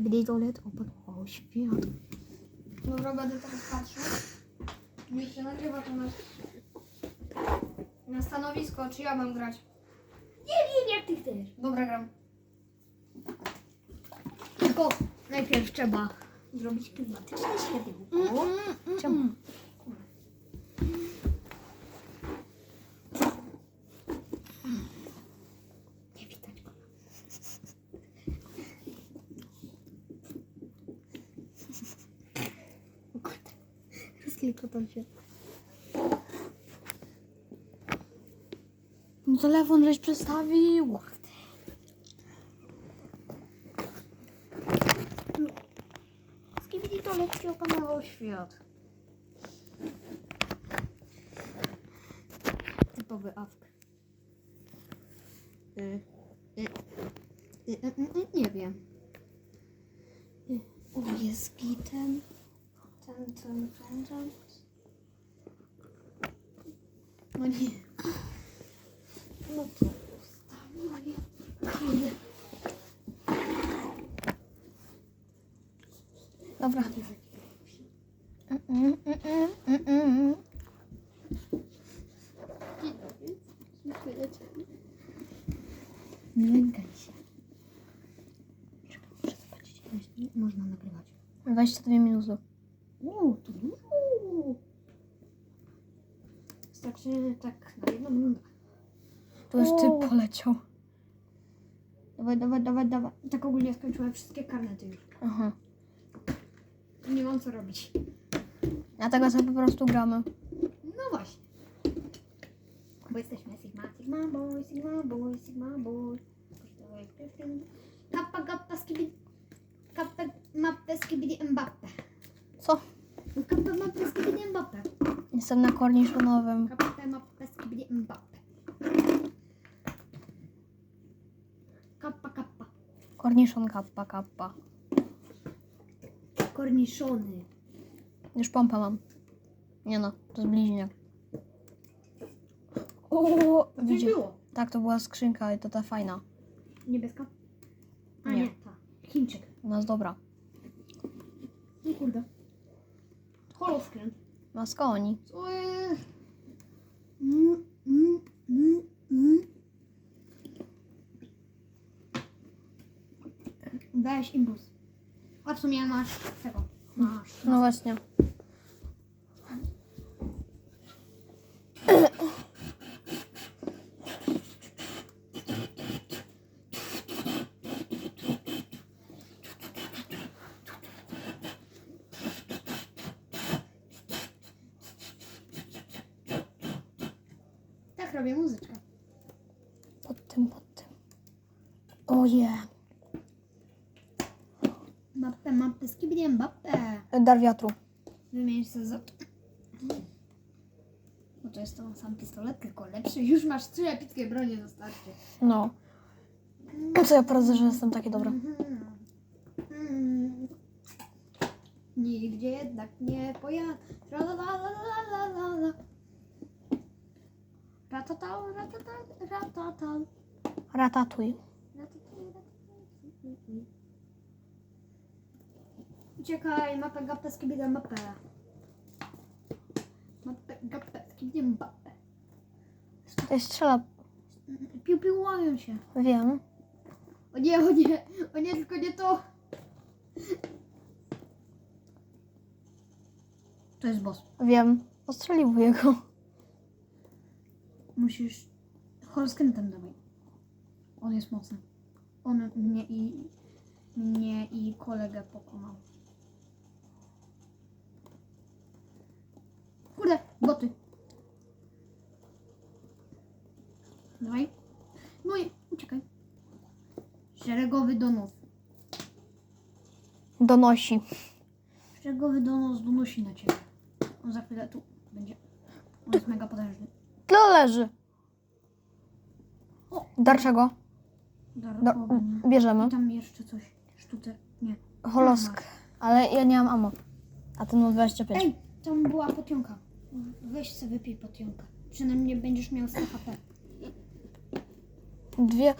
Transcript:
Skibidi toilet open. O, świat. Dobra, będę teraz patrzył. Niech się nagrywa to na, na stanowisko, czy ja mam grać. Nie wiem, jak ty chcesz. Dobra, gram. Tylko najpierw trzeba zrobić klimatyczne światełko. Czemu? Nie widać go. O kurde. Rozklikotał się. No telefon żeś przestawił. Skibidi to lekcje opanował świat. Typowy awk. Y, y, y, y, y, nie wiem. O, jest gitem. Mm, mm, mm, mm, mm. Lękaj się. Czekaj, muszę zobaczyć, ile jest- można nagrywać. 22 minuty. Uuu, to dużo. Starczy tak na jedną minutę. To już ty poleciał. Dawaj, dawaj, dawaj, dawaj. Tak ogólnie skończyłem wszystkie karnety już. Aha. Nie mam co robić. A tego sobie po prostu gramy. No właśnie. Bo jesteśmy Sigma, Sigma Boy, Sigma Boy, Sigma Boy. Kappa, kappa, skibidi. Kappa, mappę, skibidi, Mbappe. Co? Kappa, mappę, skibidi, Mbappe. Jestem na korniszonowym. Kappa, mappę, skibidi, Mbappe. Kappa, kappa. Korniszon kappa, kappa. Korniszony. Już pompę mam. Nie no, to jest bliźniak. O, Co widzisz? było? Tak, to była skrzynka i to ta fajna. Niebieska? A Nie. nie, ta. Chińczyk. Jest dobra. No kurde. Holoskręt. Maska oni. Co jest? Mm, mm, mm, mm. Weź impuls. A w sumie masz tego. Masz. No właśnie. Robię muzyczkę. Pod tym, pod tym. Oje. Mapę, mapę, skibidi mapę. Dar wiatru. Wymień sobie za to. Bo to jest ten sam pistolet, tylko lepszy. Już masz trzy epickie bronie na starcie. No. Co ja poradzę, że jestem taki dobry. Mhm. Mm. Nigdzie jednak nie pojadę. Ratatał, ratatał, ratatał. Ratatuj. Uciekaj, mapę, gapę, skibida, mapę. Mapę, gapę, skibida, mapę. Tutaj strzela. Piu, piu, łamią się. Wiem. O nie, o nie, o nie, tylko nie to. To jest boss. Wiem. Ostrzeliwuję go. Musisz holskrętem dawaj. On jest mocny. On mnie i mnie i kolegę pokonał. Kurde, boty. Dawaj. No i uciekaj. Szeregowy donos. Donosi. Szeregowy donos donosi na ciebie. On za chwilę tu będzie. On jest mega potężny. Tyle leży. O. Dar czego? Dar, Dar, ogień. bierzemy. I tam jeszcze coś. Sztuce. Nie. Holosk. Ale ja nie mam ammo. A ten ma 25. Ej, tam była potionka. Weź sobie wypij potionkę. Przynajmniej będziesz miał 100 HP. Dwie.